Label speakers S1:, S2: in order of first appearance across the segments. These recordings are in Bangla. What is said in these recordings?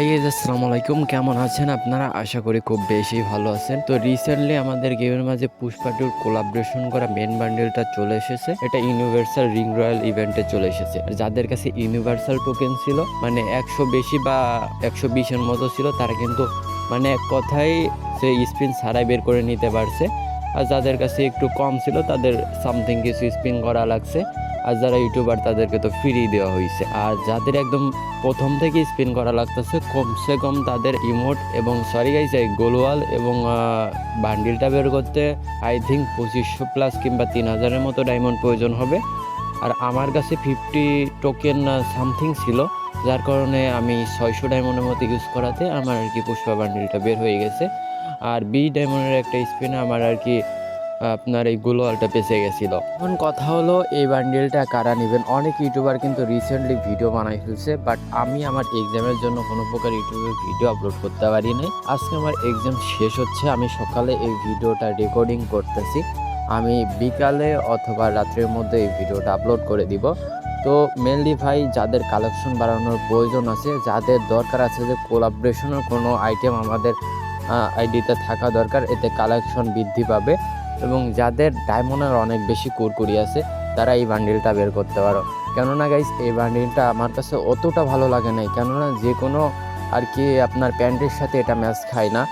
S1: এই আসসালামু আলাইকুম। কেমন আছেন আপনারা? আশা করি খুব বেশি ভালো আছেন। তো রিসেন্টলি আমাদের গেমের মাঝে পুষ্পা টুর কোলাবরেশন করা মেন বান্ডেলটা চলে এসেছে। এটা ইউনিভার্সাল রিং রয়্যাল ইভেন্টে চলে এসেছে। যাদের কাছে ইউনিভার্সাল টোকেন ছিল মানে একশো বেশি বা একশো বিশের মতো ছিল, তারা কিন্তু মানে এক কথাই সে স্পিন ছাড়াই বের করে নিতে পারছে। আর যাদের কাছে একটু কম ছিল, তাদের সামথিং কিছু স্পিন করা লাগছে। আর যারা ইউটিউবার, তাদেরকে তো ফ্রি দেওয়া হয়েছে আর যাদের একদম প্রথম থেকে স্পিন করা লাগতেছে, কমসে কম তাদের ইমোট এবং সরি এই গোলওয়াল এবং বান্ডিলটা বের করতে আই থিঙ্ক পঁচিশশো প্লাস কিংবা তিন হাজারের মতো ডায়মন্ড প্রয়োজন হবে। আর আমার কাছে ফিফটি টোকেন সামথিং ছিল, যার কারণে আমি ছয়শো ডায়মন্ডের মতো ইউজ করাতে আমার আর কি পুষ্পা বান্ডিলটা বের হয়ে গেছে। আর বি ডায়মন্ডের একটা স্পিনে আমার আর কি আপনার এই গ্লোয়ালটা বেঁচে গেছিল। এখন কথা হলো, এই বান্ডেলটা কারা নেবেন? অনেক ইউটিউবার কিন্তু রিসেন্টলি ভিডিও বানাই ফেলছে বাট আমি আমার এক্সামের জন্য কোনো প্রকার ইউটিউবে ভিডিও আপলোড করতে পারি নাই। আজকে আমার এক্সাম শেষ হচ্ছে, আমি সকালে এই ভিডিওটা রেকর্ডিং করতেছি। আমি বিকালে অথবা রাত্রের মধ্যে এই ভিডিওটা আপলোড করে দিব। তো মেনলি ভাই, যাদের কালেকশন বাড়ানোর প্রয়োজন আছে, যাদের দরকার আছে যে কোলাবরেশনের কোনো আইটেম আমাদের আইডিতে থাকা দরকার, এতে কালেকশন বৃদ্ধি পাবে। এবং যাদের ডায়মন্ডের অনেক বেশি কুরকুরি আছে, তারা এই বান্ডিলটা বের করতে পারো। কেননা গাইস এই বান্ডিলটা আমার কাছে অতটা ভালো লাগে নাই। কেননা যে কোনো আর কি আপনার প্যান্টের সাথে এটা ম্যাচ খায় না।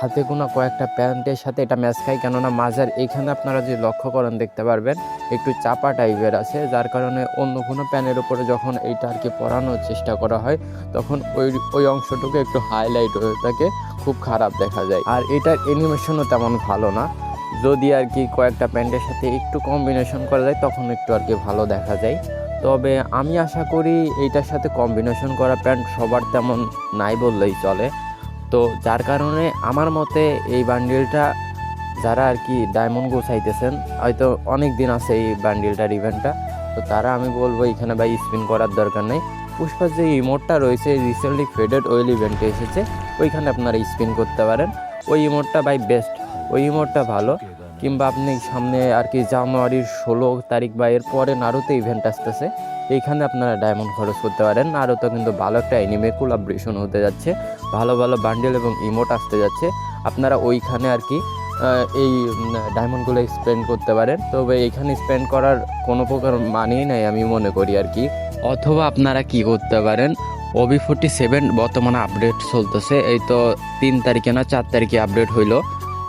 S1: হাতে কোনো কয়েকটা প্যান্টের সাথে এটা ম্যাচ খায়। কেননা মাজার এখানে আপনারা যদি লক্ষ্য করেন, দেখতে পারবেন একটু চাপা টাইপের আছে, যার কারণে অন্য কোনো প্যানের উপরে যখন এইটা আর কি পরানোর চেষ্টা করা হয়, তখন ওই ওই অংশটুকু একটু হাইলাইট হয়ে থাকে, খুব খারাপ দেখা যায়। আর এটার অ্যানিমেশনও তেমন ভালো না। যদি আর কি কয়েকটা প্যান্টের সাথে একটু কম্বিনেশন করা যায়, তখন একটু আর কি ভালো দেখা যায়। তবে আমি আশা করি এইটার সাথে কম্বিনেশন করা প্যান্ট সবার তেমন নাই বললেই চলে। তো যার কারণে আমার মতে এই বান্ডিলটা যারা আর কি ডায়মন্ড গোছাইতেছেন, হয়তো অনেক দিন আছে এই বান্ডিলটার ইভেন্টটা তো তারা আমি বলব এখানে ভাই স্পিন করার দরকার নেই। পুষ্পার যে ইমোটটা রয়েছে রিসেন্টলি ফেডেড ওয়েল ইভেন্টে এসেছে, ওইখানে আপনারা স্পিন করতে পারেন। ওই ইমোটটা ভাই বেস্ট ওই ইমোটটা ভালো। কিংবা আপনি সামনে আর কি জানুয়ারির ষোলো তারিখ বা এর পরে নারুতে ইভেন্ট আসতেছে, এইখানে আপনারা ডায়মন্ড খরচ করতে পারেন। নারুতে কিন্তু ভালো একটা অ্যানিমে কোলাবরেশন হতে যাচ্ছে, ভালো ভালো বান্ডেল এবং ইমোট আসতে যাচ্ছে। আপনারা ওইখানে আর কি এই ডায়মন্ডগুলো স্পেন্ড করতে পারেন। তবে এইখানে স্পেন্ড করার কোনো প্রকার মানেই নাই আমি মনে করি আর কি। অথবা আপনারা কি করতে পারেন, ওবি ফোর্টি সেভেন বর্তমানে আপডেট চলতেছে, এই তো তিন তারিখে না চার তারিখে আপডেট হইল।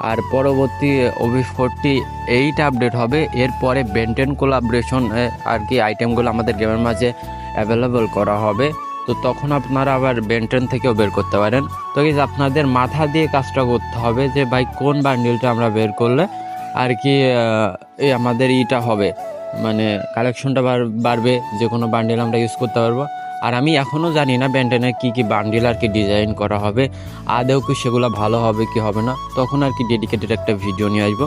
S1: আর পরবর্তী ওবি ফোরটি এইট আপডেট হবে। এরপরে বেন্টেন কোলাবরেশন আর কি আইটেমগুলো আমাদের গেমের মাঝে অ্যাভেলেবল করা হবে। তো তখন আপনারা আবার বেন্টেন থেকেও বের করতে পারেন। তো guys, আপনাদের মাথা দিয়ে কাজটা করতে হবে যে ভাই কোন বান্ডিলটা আমরা বের করলে আর কি এই আমাদের ইটা হবে। মানে কালেকশনটা বাড়বে যে কোনো বান্ডিল আমরা ইউজ করতে পারব। আর আমি এখনও জানি না বেন্টেনের কী কী বান্ডিল আর কি ডিজাইন করা হবে। আদেও কি সেগুলো ভালো হবে কি হবে না, তখন আর কি ডেডিকেটেড একটা ভিডিও নিয়ে আসব।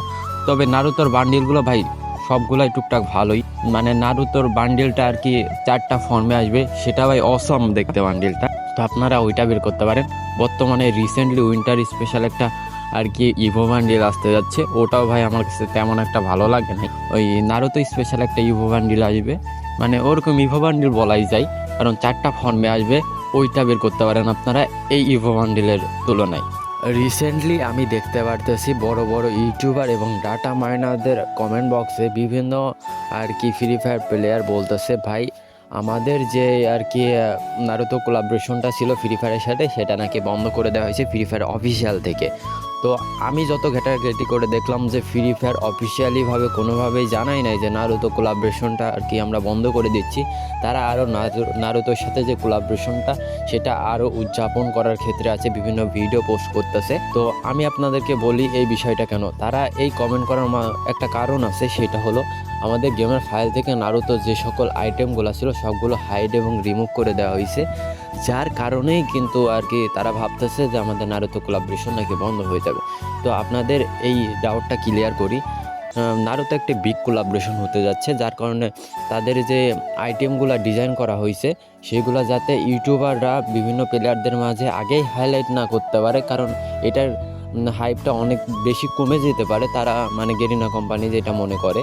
S1: তবে নারুতোর বান্ডিলগুলো ভাই, সবগুলাই টুকটাক ভালোই। মানে নারুতোর বান্ডিলটা আর কি চারটা ফর্মে আসবে, সেটা ভাই অসম দেখতে বান্ডিলটা। তো আপনারা ওইটা বের করতে পারেন। বর্তমানে রিসেন্টলি উইন্টার স্পেশাল একটা আর কি ইভো বান্ডিল আসতে যাচ্ছে। ওটাও ভাই আমার কাছে তেমন একটা ভালো লাগে না ওই নারুতো স্পেশাল একটা ইভো বান্ডিল আসবে। মানে ওরকম ইভো বান্ডিল বলাই যায়। কারণ চারটা ফর্মে আসবে, ওইটা বের করতে পারেন আপনারা এই ইভো বান্ডিলের তুলনায়। রিসেন্টলি আমি দেখতে পারতেছি বড় বড় ইউটিউবার এবং ডাটা মাইনারদের কমেন্ট বক্সে বিভিন্ন আর কি ফ্রি ফায়ার প্লেয়ার বলতেছে, ভাই, আমাদের যে আর কি নারুতো কোলাবরেশনটা ছিল ফ্রি ফায়ারের সাথে, সেটা নাকি বন্ধ করে দেওয়া হয়েছে ফ্রি ফায়ার অফিসিয়াল থেকে। তো আমি যত ঘেটাঘেটি করে দেখলাম যে ফ্রি ফায়ার অফিসিয়ালিভাবে কোনোভাবেই জানাই নাই যে নারুতো কোলাবরেশনটা আর কি আমরা বন্ধ করে দিচ্ছি। তারা আরও নারুতোর সাথে যে কোলাবরেশনটা সেটা আরও উদযাপন করার ক্ষেত্রে আছে, বিভিন্ন ভিডিও পোস্ট করতেছে। তো আমি আপনাদেরকে বলি এই বিষয়টা কেন? তারা এই কমেন্ট করার একটা কারণ আছে, সেটা হলো আমাদের গেমের ফাইল থেকে নারুতো যে সকল আইটেমগুলো ছিল, সবগুলো হাইড এবং রিমুভ করে দেওয়া হয়েছে যার কারণেই কিন্তু আর কি তারা ভাবতেছে যে আমাদের নারুতো কোলাবরেশন নাকি বন্ধ হয়ে যাবে। তো আপনাদের এই ডাউটটা ক্লিয়ার করি। নারুতো একটি বিগ কোলাবরেশন হতে যাচ্ছে, যার কারণে তাদের যে আইটেমগুলো ডিজাইন করা হয়েছে, সেগুলো যাতে ইউটিউবাররা বিভিন্ন প্লেয়ারদের মাঝে আগেই হাইলাইট না করতে পারে, কারণ এটার হাইপটা অনেক বেশি কমে যেতে পারে তারা মানে গেরিনা কোম্পানি যেটা মনে করে।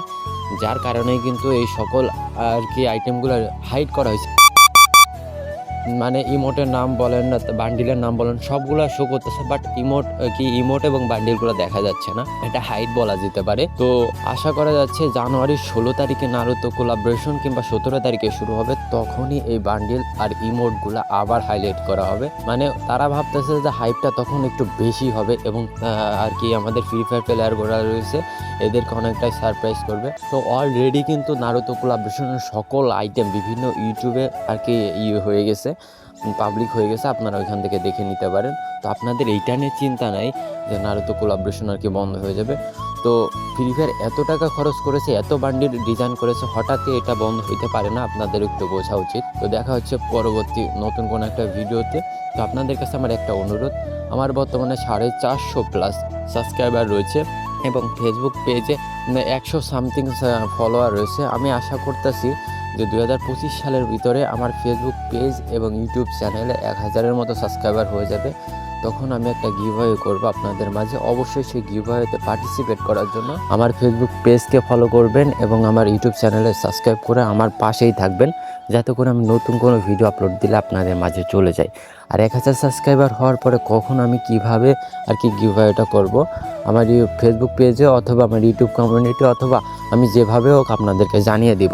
S1: যার কারণে কিন্তু এই সকল আর কি আইটেমগুলো হাইড করা হয়েছে। মানে ইমোটের নাম বলেন না, বান্ডিলের নাম বলেন, সবগুলো শো করতেছে বাট ইমোট কি ইমোট এবং বান্ডিলগুলো দেখা যাচ্ছে না। এটা হাইট বলা যেতে পারে। তো আশা করা যাচ্ছে জানুয়ারির ষোলো তারিখে নারুতো কোলাবরেশন কিংবা সতেরো তারিখে শুরু হবে, তখনই এই বান্ডিল আর ইমোটগুলো আবার হাইলাইট করা হবে। মানে তারা ভাবতেছে যে হাইপটা তখন একটু বেশি হবে এবং আর কি আমাদের ফ্রি ফায়ার প্লেয়ার প্লেয়ারগুলো রয়েছে, এদেরকে অনেকটাই সারপ্রাইজ করবে। তো অলরেডি কিন্তু নারুতো কোলাবরেশনের সকল আইটেম বিভিন্ন ইউটিউবে আর কি ইয়ে হয়ে গেছে। পাবলিক হয়ে গেছে, আপনারা ওইখান থেকে দেখে নিতে পারেন। তো আপনাদের এইটা নিয়ে চিন্তা নাই যে নারুতো কোলাবরেশন আর কি বন্ধ হয়ে যাবে। তো ফ্রি ফায়ার এত টাকা খরচ করেছে, এত বান্ডিল ডিজাইন করেছে হঠাৎই এটা বন্ধ হইতে পারে না, আপনাদের একটু বোঝা উচিত। তো দেখা হচ্ছে পরবর্তী নতুন কোনো একটা ভিডিওতে। তো আপনাদের কাছে আমার একটা অনুরোধ, আমার বর্তমানে সাড়ে চারশো প্লাস সাবস্ক্রাইবার রয়েছে এবং ফেসবুক পেজে একশো সামথিং ফলোয়ার রয়েছে। আমি আশা করতেছি যে দু হাজার পঁচিশ সালের ভিতরে আমার ফেসবুক পেজ এবং ইউটিউব চ্যানেলে এক হাজারের মতো সাবস্ক্রাইবার হয়ে যাবে। তখন আমি একটা গিভওয়ে করব আপনাদের মাঝে। অবশ্যই সেই গিভওয়েতে পার্টিসিপেট করার জন্য আমার ফেসবুক পেজকে ফলো করবেন এবং আমার ইউটিউব চ্যানেলে সাবস্ক্রাইব করে আমার পাশেই থাকবেন। যাতে করে আমি নতুন কোনো ভিডিও আপলোড দিলে আপনাদের মাঝে চলে যায়। আর এক হাজার সাবস্ক্রাইবার হওয়ার পরে কখন আমি কীভাবে আর কি গিভওয়েটা করব? আমার ফেসবুক পেজে অথবা আমার ইউটিউব কমিউনিটি অথবা আমি যেভাবে হোক আপনাদেরকে জানিয়ে দিব।